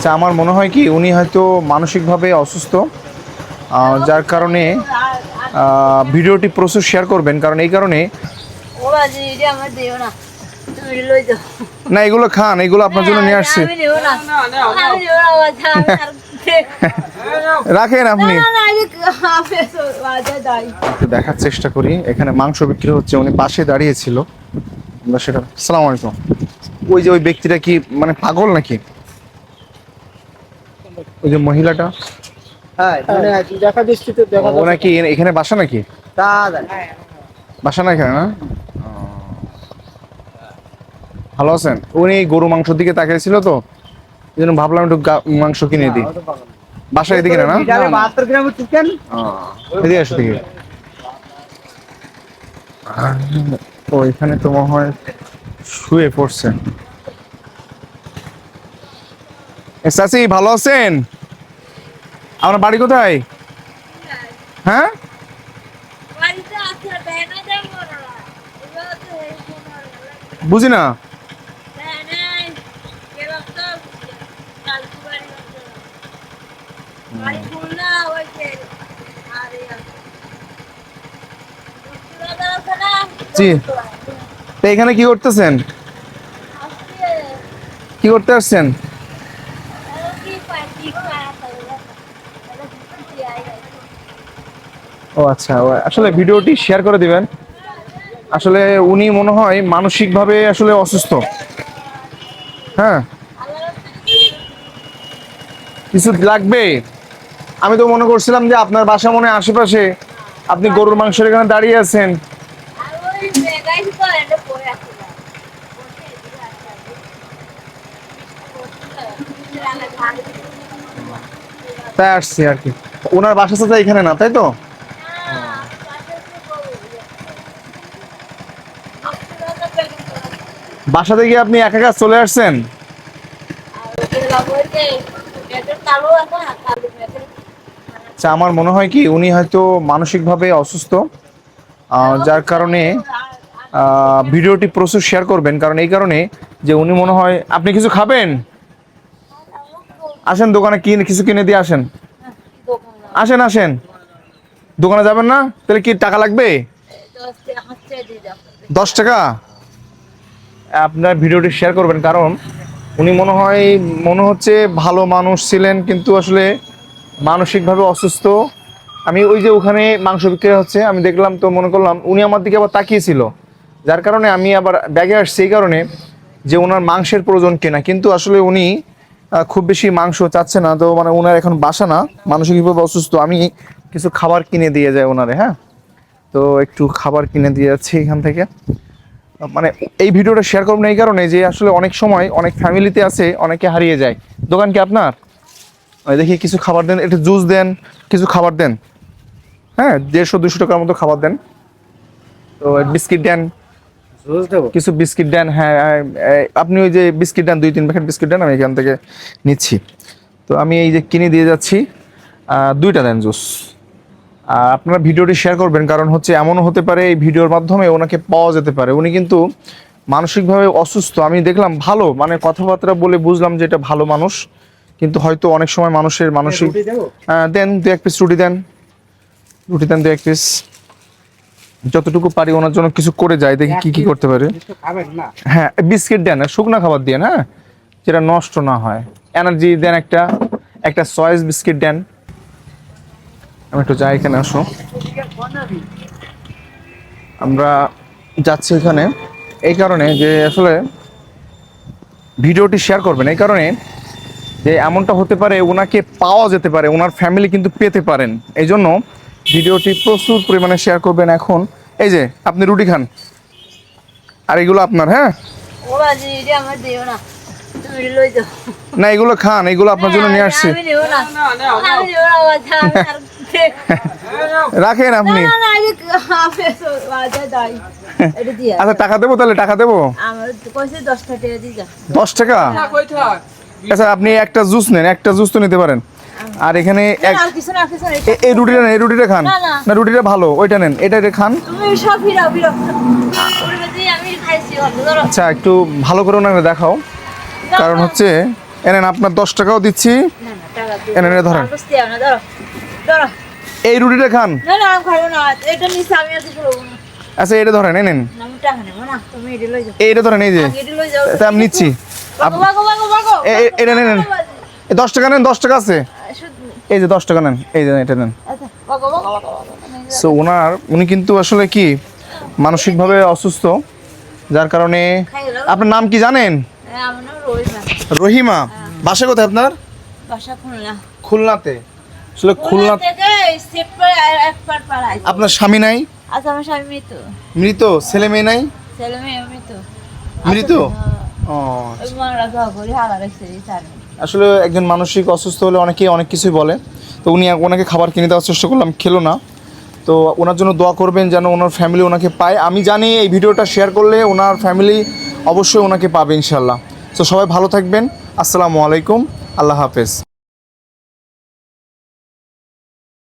আচ্ছা আমার মনে হয় কি উনি হয়তো মানসিকভাবে অসুস্থ যার কারণে ভিডিওটি প্রসেস শেয়ার করবেন কারণ এই কারণে না। এগুলো খান এগুলো আপনার জন্য নিয়ে আসছি। আমি নিও না। আমি নিও না বাজা আমি আর রাখেন আপনি। দেখার চেষ্টা করি এখানে মাংস বিক্রি হচ্ছে উনি পাশে দাঁড়িয়েছিল। আমরা সেটা সালাম আলাইকুম। ওই যে ওই ব্যক্তিটা কি মানে পাগল নাকি? ওই যে মহিলাটা? হ্যাঁ মানে দেখা দৃষ্টিতে দেখা ও নাকি এখানে বাসা নাকি। বাসা না এখানে না? ভালো আছেন? উনি গরু মাংসের দিকে তাকিয়েছিল তো এই জন্য ভাবলাম একটু মাংস কিনে দিই। বাসা এদিকে না না? 72 গ্রামের চিকেন। এদিকে আসো দিকে ও এখানে তো মনে হয় শুয়ে পড়ছেন এ, চাচি ভালো আছেন? আপনার বাড়ি কোথায়? হ্যাঁ? বুঝি না। জি। তো এখানে কি করতেছেন? কি করতে আসছেন? ও আচ্ছা আসলে ভিডিওটি শেয়ার করে দিবেন। আসলে উনি মনে হয় মানসিকভাবে আসলে অসুস্থ। হ্যাঁ। কিছু লাগবে? আমি তো মনে করছিলাম যে আপনার বাসা মনে আশেপাশে। আপনি গরুর মাংসের এখানে দাঁড়িয়ে আছেন। তাই আসছি আর কি। ওনার বাসা সাথে এখানে না, তাই তো? বাসা থেকে আপনি একা একা চলে আসছেন? আচ্ছা আমার মনে হয় কি, উনি হয়তো মানসিকভাবে অসুস্থ যার কারণে ভিডিওটি প্রসেস শেয়ার করবেন। কারণ এই কারণে যে উনি মনে হয়, আপনি কিছু খাবেন? আসেন দোকানে কিনে, কিছু কিনে দিয়ে আসেন। আসেন আসেন। দোকানে যাবেন না? তাহলে কি টাকা লাগবে? দশ টাকা। আপনার ভিডিওটি শেয়ার করবেন, কারণ উনি মনে হয়, মনে হচ্ছে ভালো মানুষ ছিলেন, কিন্তু আসলে মানসিকভাবে অসুস্থ। আমি ওই যে ওখানে মাংস বিক্রি হচ্ছে, আমি দেখলাম তো মনে করলাম, উনি আমার দিকে আবার তাকিয়েছিল যার কারণে আমি আবার ব্যাগে আসছি এই কারণে যে ওনার মাংসের প্রয়োজন কেনা। কিন্তু আসলে উনি খুব বেশি মাংস চাচ্ছে না, তো মানে ওনার এখন বাসা না, মানসিকভাবে অসুস্থ। আমি কিছু খাবার কিনে দিয়ে যাই ওনারে হ্যাঁ? তো একটু খাবার কিনে দিয়ে যাচ্ছি এখান থেকে। মানে এই ভিডিওটা শেয়ার করব না এই কারণে যে আসলে অনেক সময় অনেক ফ্যামিলিতে আছে অনেকে হারিয়ে যায়। দোকান কি আপনার? ওই দেখি কিছু খাবার দেন একটু জুস দেন কিছু খাবার দেন। হ্যাঁ দেড়শো দুশো টাকার মতো খাবার দেন। তো বিস্কিট দেন। জুস কিছু বিস্কিট দেন হ্যাঁ আপনি ওই যে বিস্কিট দেন দুই তিন প্যাকেট বিস্কিট দেন আমি এখান থেকে নিচ্ছি। তো আমি এই যে কিনে দিয়ে যাচ্ছি দুইটা দেন জুস আপনারা ভিডিওটি শেয়ার করবেন কারণ হচ্ছে এমনও হতে পারে এই ভিডিওর মাধ্যমে ওনাকে পাওয়া যেতে পারে। উনি কিন্তু মানসিকভাবে অসুস্থ। আমি দেখলাম ভালো মানে কথাবার্তা বলে বুঝলাম যে এটা ভালো মানুষ কিন্তু হয়তো অনেক সময় মানুষের মানসিক রুটি দেন দু এক পিস রুটি দেন। রুটি দেন দু এক পিস যতটুকু পারি ওনার জন্য কিছু করে যায় দেখি কি কি করতে পারে। হ্যাঁ বিস্কিট দেন শুকনো খাবার দিয়ে হ্যাঁ যেটা নষ্ট না হয়। এনার্জি দেন একটা একটা সয়েস বিস্কিট দেন। আমি একটু যাই এখানে আসো। আমরা যাচ্ছি এখানে। এই কারণে যে আসলে ভিডিওটি শেয়ার করবেন এই কারণে যে এমনটা হতে পারে ওনাকে পাওয়া যেতে পারে ওনার ফ্যামিলি কিন্তু পেতে পারেন। এই জন্য ভিডিওটি প্রচুর পরিমাণে শেয়ার করবেন এখন। এই যে আপনি রুটি খান। আর এগুলো আপনার হ্যাঁ? না। এগুলো খান এগুলো আপনার জন্য নিয়ে আসছি। রাখেন আপনি। আচ্ছা টাকা দেবো তাহলে টাকা দেবো? আমার তো কইছে 10 টাকা দিয়ে যা। দশ টাকা? আচ্ছা আপনি একটা জুস নেন একটা জুস তো নিতে পারেন। আর এখানে এই রুটিটা নেন এই রুটিটা খান। না, রুটিটা ভালো ওইটা নেন এটা এটা খান। আচ্ছা একটু ভালো করে ওনাকে দেখাও। কারণ হচ্ছে এনেন আপনার দশ টাকাও দিচ্ছি। না না টাকা দিও। এনে, এনে ধরেন। এই রুটিটা খান। না না আমি খাব না। এটা নিচে আমি আর কিছু খাব না। আচ্ছা এটা ধরেন এনেন না, আমি টাকা নেব না। তুমি এটি লই যাও। এইটা ধরেন এই যে। আগে লই যাও। এটা আমি নিচ্ছি। এটা নেন, নেন। এই দশ টাকা নেন দশ টাকা আছে। এই যে দশ টাকা নেন এই যে এটা নেন। আচ্ছা সো ওনার উনি কিন্তু আসলে কি মানসিকভাবে অসুস্থ যার কারণে আপনার নাম কি জানেন? রহিমা। রহিমা। বাসা কোথায় আপনার? খুলনা। খুলনাতে। আসলে খুলনা সেট করে একবার পাড়াই আপনার স্বামী নাই? আচ্ছা আমার স্বামী মৃত। মৃত? ছেলে মেয়ে নাই? ছেলে মেয়ে মৃত। ও এই স্বামী আসলে একজন মানসিক অসুস্থ হলে অনেকেই অনেক কিছুই বলে। তো উনি ওনাকে খাবার কিনে দেওয়ার চেষ্টা করলাম খেলো না। তো ওনার জন্য দোয়া করবেন যেন ওনার ফ্যামিলি ওনাকে পায়। আমি জানি এই ভিডিওটা শেয়ার করলে ওনার ফ্যামিলি অবশ্যই ওনাকে পাবে ইনশাল্লাহ তো সবাই ভালো থাকবেন। আসসালামু আলাইকুম। আল্লাহ হাফেজ।